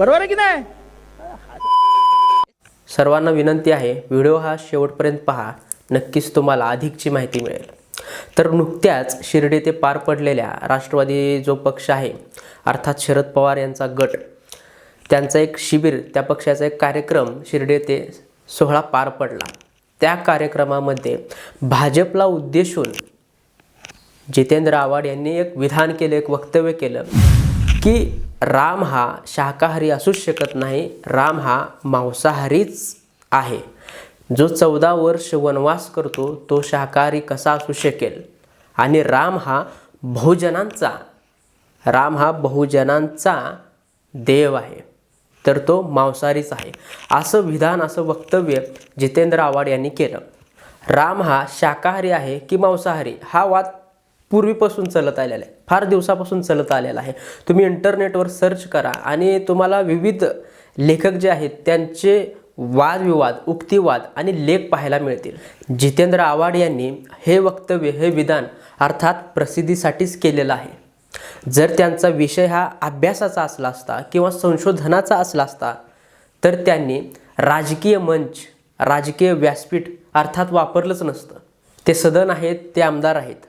बरोबर आहे की नाही? सर्वांना विनंती आहे व्हिडिओ हा शेवटपर्यंत पहा. नक्कीच तुम्हाला अधिकची माहिती मिळेल. तर नुकत्याच शिर्डी ते पार पडलेल्या राष्ट्रवादी जो पक्ष आहे अर्थात शरद पवार यांचा गट त्यांचा एक शिबिर त्या पक्षाचा एक कार्यक्रम शिर्डी ते सोहळा पार पडला. त्या कार्यक्रमामध्ये भाजपला उद्देशून जितेंद्र आव्हाड यांनी एक विधान केलं एक वक्तव्य केलं की राम हा शाकाहारी असूच शकत नाही राम हा मांसाहारीच आहे. जो चौदा वर्ष वनवास करतो तो शाकाहारी कसा असू शकेल? आणि राम हा बहुजनांचा राम हा बहुजनांचा देव आहे तर तो मांसाहारीच आहे. असं विधान असं वक्तव्य जितेंद्र आव्हाड यांनी केलं. राम हा शाकाहारी आहे की मांसाहारी? हा वाद पूर्वीपासून चालत आलेलं आहे. फार दिवसापासून चालत आलेला आहे. तुम्ही इंटरनेटवर सर्च करा आणि तुम्हाला विविध लेखक जे आहेत त्यांचे वादविवाद उक्तिवाद आणि लेख पाहायला मिळतील. जितेंद्र आव्हाड यांनी हे वक्तव्य हे विधान अर्थात प्रसिद्धीसाठीच केलेलं आहे. जर त्यांचा विषय हा अभ्यासाचा असला असता किंवा संशोधनाचा असला असता तर त्यांनी राजकीय मंच राजकीय व्यासपीठ अर्थात वापरलंच नसतं. ते सदन आहेत ते आमदार आहेत.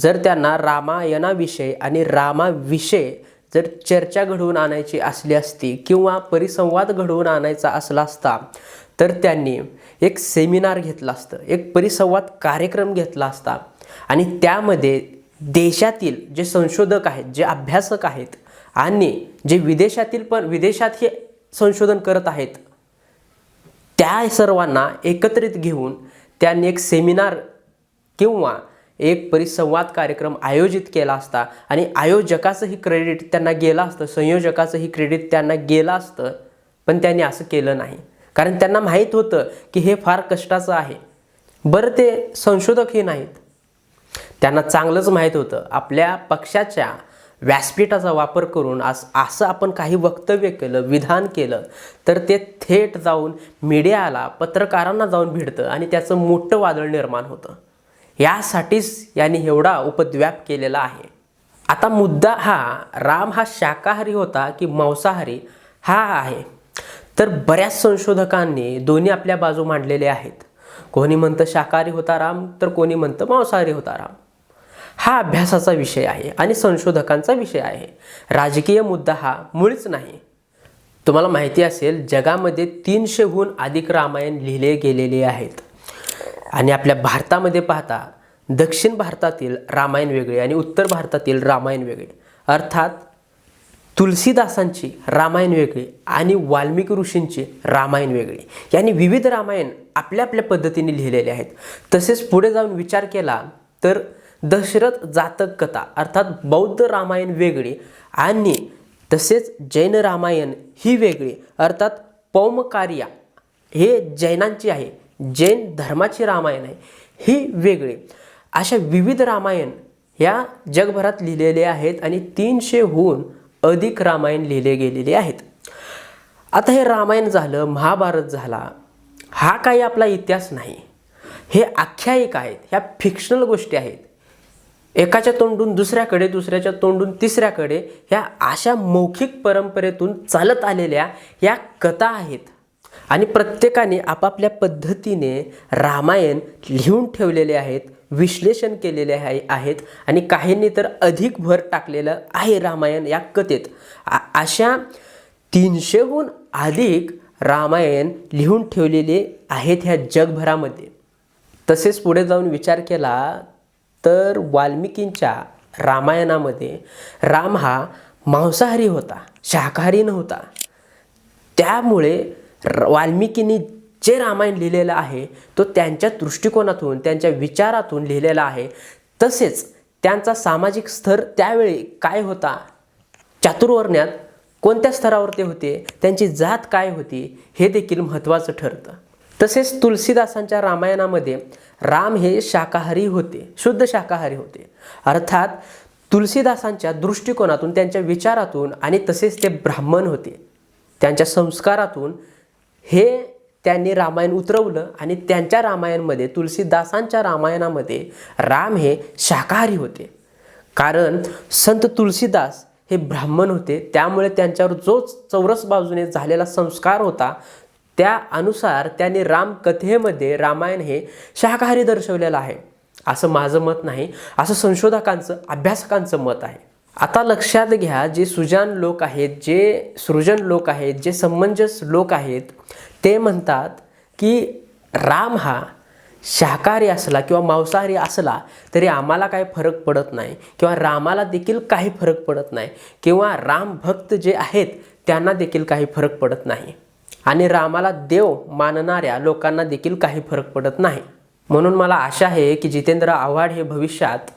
जर त्यांना रामायणाविषयी आणि रामाविषयी जर चर्चा घडवून आणायची असली असती किंवा परिसंवाद घडवून आणायचा असला असता तर त्यांनी एक सेमिनार घेतला असतं एक परिसंवाद कार्यक्रम घेतला असता. आणि त्यामध्ये देशातील जे संशोधक आहेत जे अभ्यासक आहेत आणि जे विदेशातील पण विदेशात हे संशोधन करत आहेत त्या सर्वांना एकत्रित घेऊन त्यांनी एक सेमिनार किंवा एक परिसंवाद कार्यक्रम आयोजित केला असता आणि आयोजकाचंही क्रेडिट त्यांना गेलं असतं संयोजकाचंही क्रेडिट त्यांना गेलं असतं पण त्यांनी असं केलं नाही. कारण त्यांना माहीत होतं की हे फार कष्टाचं आहे. बरं ते संशोधकही नाहीत. त्यांना चांगलंच माहीत होतं. आपल्या पक्षाच्या व्यासपीठाचा वापर करून आज असं आपण काही वक्तव्य केलं विधान केलं तर ते थेट जाऊन मीडियाला पत्रकारांना जाऊन भिडतं आणि त्याचं मोठं वादळ निर्माण होतं. यासाठीच याने एवढा उपद्व्याप केलेला आहे. आता मुद्दा हा राम हा शाकाहारी होता की मांसाहारी? हा आहे. तर बऱ्याच संशोधकांनी दोन्ही आपल्या बाजू मांडलेले आहेत. कोणी म्हणतं शाकाहारी होता राम तर कोणी म्हणतं मांसाहारी होता राम. हा अभ्यासाचा विषय आहे आणि संशोधकांचा विषय आहे. राजकीय मुद्दा हा मुळीच नाही. तुम्हाला माहिती असेल जगामध्ये तीनशेहून अधिक रामायण लिहिले गेलेले आहेत. आणि आपल्या भारतामध्ये पाहता दक्षिण भारतातील रामायण वेगळे आणि उत्तर भारतातील रामायण वेगळे. अर्थात तुलसीदासांची रामायण वेगळी आणि वाल्मिकी ऋषींची रामायण वेगळी. यांनी विविध रामायण आपल्या आपल्या पद्धतीने लिहिलेले आहेत. तसेच पुढे जाऊन विचार केला तर दशरथ जातक कथा अर्थात बौद्ध रामायण वेगळी आणि तसेच जैन रामायण ही वेगळी. अर्थात पौमकार्या हे जैनांची आहे. जैन धर्माची रामायण आहे ही वेगळी. अशा विविध रामायण ह्या जगभरात लिहिलेले आहेत आणि तीनशेहून अधिक रामायण लिहिले गेलेले आहेत. आता हे रामायण झालं महाभारत झाला हा काही आपला इतिहास नाही. हे आख्यायिका आहेत ह्या फिक्शनल गोष्टी आहेत. एकाच्या तोंडून दुसऱ्याकडे दुसऱ्याच्या तोंडून तिसऱ्याकडे ह्या अशा मौखिक परंपरेतून चालत आलेल्या या कथा आहेत. आणि प्रत्येकाने आपापल्या पद्धतीने रामायण लिहून ठेवलेले आहेत विश्लेषण केलेले आहे आहेत आणि काहींनी तर अधिक भर टाकलेलं आहे रामायण या कथेत. अशा तीनशेहून अधिक रामायण लिहून ठेवलेले आहेत ह्या जगभरामध्ये. तसेच पुढे जाऊन विचार केला तर वाल्मिकींच्या रामायणामध्ये राम हा मांसाहारी होता शाकाहारी नव्हता. त्यामुळे वाल्मिकींनी जे रामायण लिहिलेलं आहे तो त्यांच्या दृष्टिकोनातून त्यांच्या विचारातून लिहिलेला आहे. तसेच त्यांचा सामाजिक स्तर त्यावेळी काय होता? चातुर्वर्ण्यात कोणत्या स्तरावर ते होते? त्यांची जात काय होती? हे देखील महत्त्वाचं ठरतं. तसेच तुलसीदासांच्या रामायणामध्ये राम हे शाकाहारी होते शुद्ध शाकाहारी होते. अर्थात तुलसीदासांच्या दृष्टिकोनातून त्यांच्या विचारातून आणि तसेच ते ब्राह्मण होते. त्यांच्या संस्कारातून हे त्यांनी रामायण उतरवलं आणि त्यांच्या रामायणमध्ये तुलसीदासांच्या रामायणामध्ये राम हे शाकाहारी होते. कारण संत तुलसीदास हे ब्राह्मण होते. त्यामुळे त्यांच्यावर जो चौरस बाजूने झालेला संस्कार होता त्या अनुसार त्यांनी रामकथेमध्ये रामायण हे शाकाहारी दर्शवलेलं आहे. असं माझं मत नाही. असं संशोधकांचं अभ्यासकांचं मत आहे. आता लक्षात घ्या जे सुजान लोक आहेत जे सृजन लोक आहेत जे समंजस लोक आहेत ते म्हणतात की राम हा शाकाहारी असला किंवा मांसाहारी असला तरी आम्हाला काही फरक पडत नाही किंवा रामाला देखील काही फरक पडत नाही किंवा राम भक्त जे आहेत त्यांना देखील काही फरक पडत नाही. आणि रामाला देव मानणाऱ्या लोकांना देखील काही फरक पडत नाही. म्हणून मला आशा आहे की जितेंद्र आव्हाड हे भविष्यात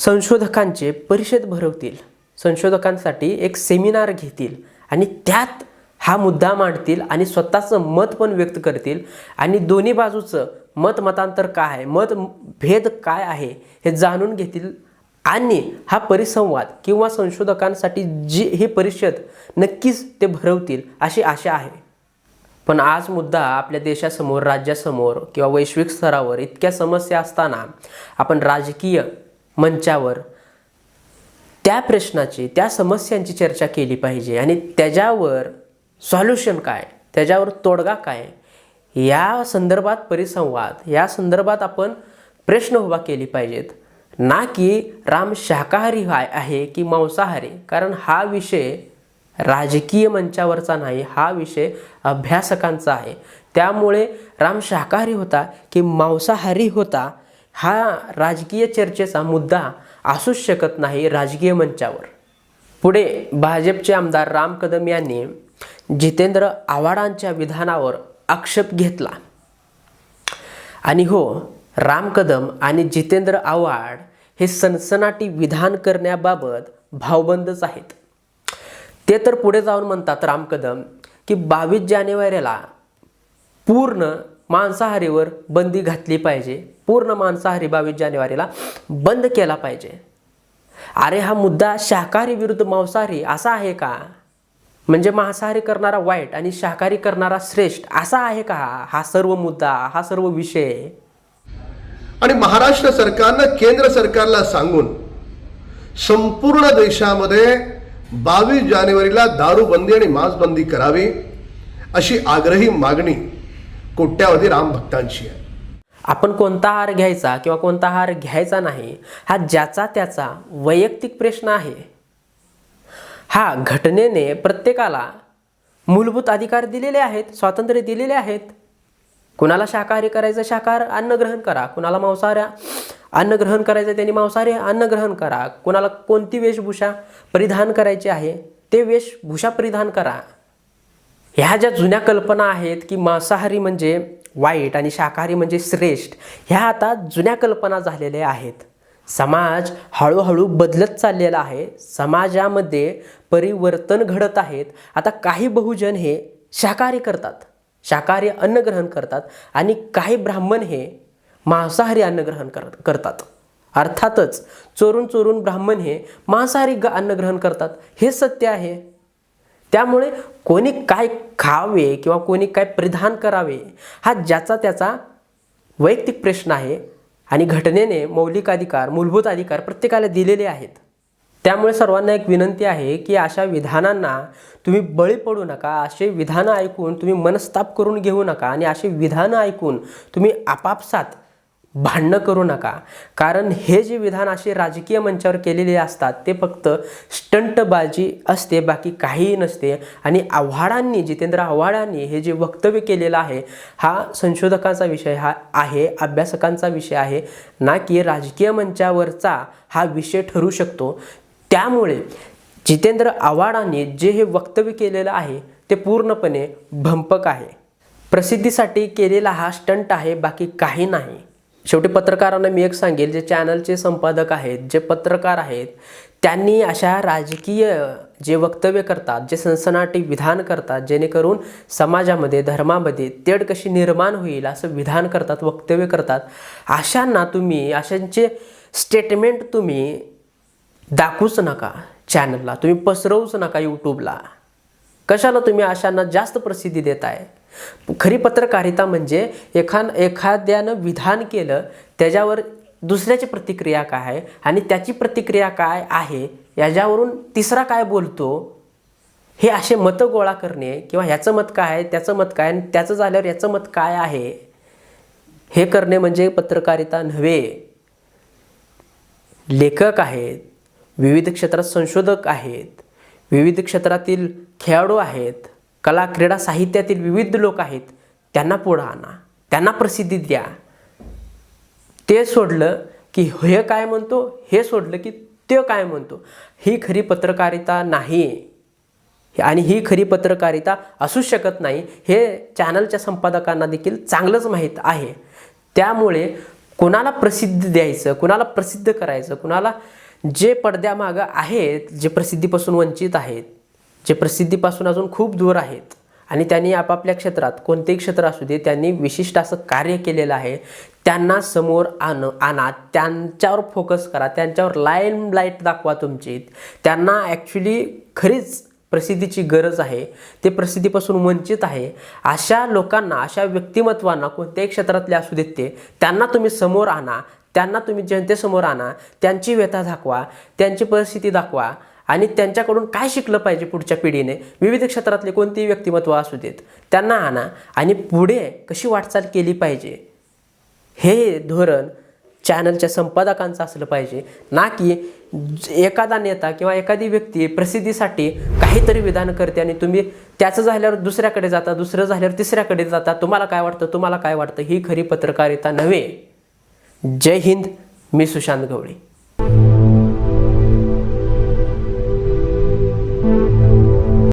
संशोधकांचे परिषद भरवतील. संशोधकांसाठी एक सेमिनार घेतील आणि त्यात हा मुद्दा मांडतील आणि स्वतःचं मत पण व्यक्त करतील. आणि दोन्ही बाजूचं मत मतांतर काय आहे मत भेद काय आहे हे जाणून घेतील. आणि हा परिसंवाद किंवा संशोधकांसाठी जी ही परिषद नक्कीच ते भरवतील अशी आशा आहे. पण आज मुद्दा आपल्या देशासमोर राज्यासमोर किंवा वैश्विक स्तरावर इतक्या समस्या असताना आपण राजकीय मंचावर त्या प्रश्नाची त्या समस्यांची चर्चा केली पाहिजे. आणि त्याच्यावर सॉल्युशन काय? त्याच्यावर तोडगा काय? या संदर्भात परिसंवाद या संदर्भात आपण प्रश्न उभा केली पाहिजेत. ना की राम शाकाहारी आहे आहे की मांसाहारी? कारण हा विषय राजकीय मंचावरचा नाही हा विषय अभ्यासकांचा आहे. त्यामुळे राम शाकाहारी होता की मांसाहारी होता हा राजकीय चर्चेचा मुद्दा असूच शकत नाही राजकीय मंचावर. पुढे भाजपचे आमदार राम कदम यांनी जितेंद्र आव्हाडांच्या विधानावर आक्षेप घेतला. आणि हो राम कदम आणि जितेंद्र आव्हाड हे सनसनाटी विधान करण्याबाबत भावबंदच आहेत. ते तर पुढे जाऊन म्हणतात राम कदम की बावीस जानेवारीला पूर्ण मांसाहारीवर बंदी घातली पाहिजे. पूर्ण मांसाहारी बावीस जानेवारीला बंद केला पाहिजे. अरे हा मुद्दा शाकाहारी विरुद्ध मांसाहारी असा आहे का? म्हणजे मांसाहारी करणारा वाईट आणि शाकाहारी करणारा श्रेष्ठ असा आहे का? हा सर्व मुद्दा हा सर्व विषय. आणि महाराष्ट्र सरकारनं केंद्र सरकारला सांगून संपूर्ण देशामध्ये बावीस जानेवारीला दारूबंदी आणि मांसबंदी करावी अशी आग्रही मागणी कोट्यावधी राम भक्तांशी आहे. आपण कोणता आहार घ्यायचा किंवा कोणता आहार घ्यायचा नाही हा ज्याचा त्याचा वैयक्तिक प्रश्न आहे. हा घटनेने प्रत्येकाला मूलभूत अधिकार दिलेले आहेत स्वातंत्र्य दिलेले आहेत. कुणाला शाकाहारी करायचं शाकाहार अन्न ग्रहण करा. कुणाला मांसाहार अन्न ग्रहण करायचं त्यांनी मांसाहारी अन्न ग्रहण करा. कुणाला कोणती वेशभूषा परिधान करायची आहे ते वेशभूषा परिधान करा. ह्या ज्या जुन्या कल्पना आहेत की मांसाहारी म्हणजे वाईट आणि शाकाहारी म्हणजे श्रेष्ठ ह्या आता जुन्या कल्पना झालेल्या आहेत. समाज हळूहळू बदलत चाललेला आहे. समाजामध्ये परिवर्तन घडत आहेत. आता काही बहुजन हे शाकाहारी करतात. शाकाहारी अन्न ग्रहण करतात आणि काही ब्राह्मण हे मांसाहारी अन्न ग्रहण कर करतात. अर्थातच चोरून चोरून ब्राह्मण हे मांसाहारी ग अन्न ग्रहण करतात. हे सत्य आहे. त्यामुळे कोणी काय खावे किंवा कोणी काय परिधान करावे हा ज्याचा त्याचा वैयक्तिक प्रश्न आहे आणि घटनेने मौलिक अधिकार मूलभूत अधिकार प्रत्येकाला दिलेले आहेत. त्यामुळे सर्वांना एक विनंती आहे की अशा विधानांना तुम्ही बळी पडू नका असे विधानं ऐकून तुम्ही मनस्ताप करून घेऊ नका आणि असे विधानं ऐकून तुम्ही आपापसात भांडणं करू नका. कारण हे जे विधान असे राजकीय मंचावर केलेले असतात ते फक्त स्टंटबाजी असते बाकी काहीही नसते. आणि आव्हाडांनी जितेंद्र आव्हाडांनी हे जे वक्तव्य केलेलं आहे हा संशोधकांचा विषय हा आहे अभ्यासकांचा विषय आहे ना की राजकीय मंचावरचा हा विषय ठरू शकतो. त्यामुळे जितेंद्र आव्हाडांनी जे हे वक्तव्य केलेलं आहे ते पूर्णपणे भंपक आहे. प्रसिद्धीसाठी केलेला हा स्टंट आहे बाकी काही नाही. शेवटी पत्रकारांना मी एक सांगेल जे चॅनलचे संपादक आहेत जे पत्रकार आहेत त्यांनी अशा राजकीय जे वक्तव्य करतात जे सनसनाटी विधान करतात जेणेकरून समाजामध्ये धर्मामध्ये तेढ कशी निर्माण होईल असं विधान करतात वक्तव्य करतात अशांना तुम्ही अशांचे स्टेटमेंट तुम्ही दाखवूच नका चॅनलला. तुम्ही पसरवूच नका यूट्यूबला कशाला तुम्ही अशांना जास्त प्रसिद्धी देताय? खरी पत्रकारिता म्हणजे एखाद एखाद्यानं विधान केलं त्याच्यावर दुसऱ्याची प्रतिक्रिया काय आहे आणि त्याची प्रतिक्रिया काय आहे याच्यावरून तिसरा काय बोलतो हे असे मतं गोळा करणे किंवा ह्याचं मत काय आहे त्याचं मत काय आणि त्याचं झाल्यावर याचं मत काय आहे हे करणे म्हणजे पत्रकारिता नव्हे. लेखक आहेत विविध क्षेत्रात संशोधक आहेत विविध क्षेत्रातील खेळाडू आहेत कला क्रीडा साहित्यातील विविध लोक आहेत त्यांना पुढं आणा त्यांना प्रसिद्धी द्या. ते सोडलं की हे काय म्हणतो हे सोडलं की ते काय म्हणतो. ही खरी पत्रकारिता नाही. आणि ही खरी पत्रकारिता असू शकत नाही हे चॅनलच्या संपादकांना देखील चांगलंच माहीत आहे. त्यामुळे कुणाला प्रसिद्ध द्यायचं कुणाला प्रसिद्ध करायचं कुणाला जे पडद्यामागं आहेत जे प्रसिद्धीपासून वंचित आहेत जे प्रसिद्धीपासून अजून खूप दूर आहेत आणि त्यांनी आपापल्या क्षेत्रात कोणतेही क्षेत्र असू दे त्यांनी विशिष्ट असं कार्य केलेलं आहे त्यांना समोर आण आणा त्यांच्यावर फोकस करा त्यांच्यावर लाईन लाइट दाखवा तुमची. त्यांना ॲक्च्युली खरीच प्रसिद्धीची गरज आहे ते प्रसिद्धीपासून वंचित आहे. अशा लोकांना अशा व्यक्तिमत्वांना कोणत्याही क्षेत्रातले असू देत ते त्यांना तुम्ही समोर आणा त्यांना तुम्ही जनतेसमोर आणा त्यांची व्यथा दाखवा त्यांची परिस्थिती दाखवा. आणि त्यांच्याकडून काय शिकलं पाहिजे पुढच्या पिढीने? विविध क्षेत्रातले कोणतेही व्यक्तिमत्व असू देत त्यांना आणा आणि पुढे कशी वाटचाल केली पाहिजे? हे धोरण चॅनलच्या संपादकांचं असलं पाहिजे. ना की ज- एखादा नेता किंवा एखादी व्यक्ती प्रसिद्धीसाठी काहीतरी विधान करते आणि तुम्ही त्याचं झाल्यावर दुसऱ्याकडे जाता दुसरं झाल्यावर तिसऱ्याकडे जाता. तुम्हाला काय वाटतं? तुम्हाला काय वाटतं? ही खरी पत्रकारिता नव्हे. जय हिंद मी सुशांत गवळी.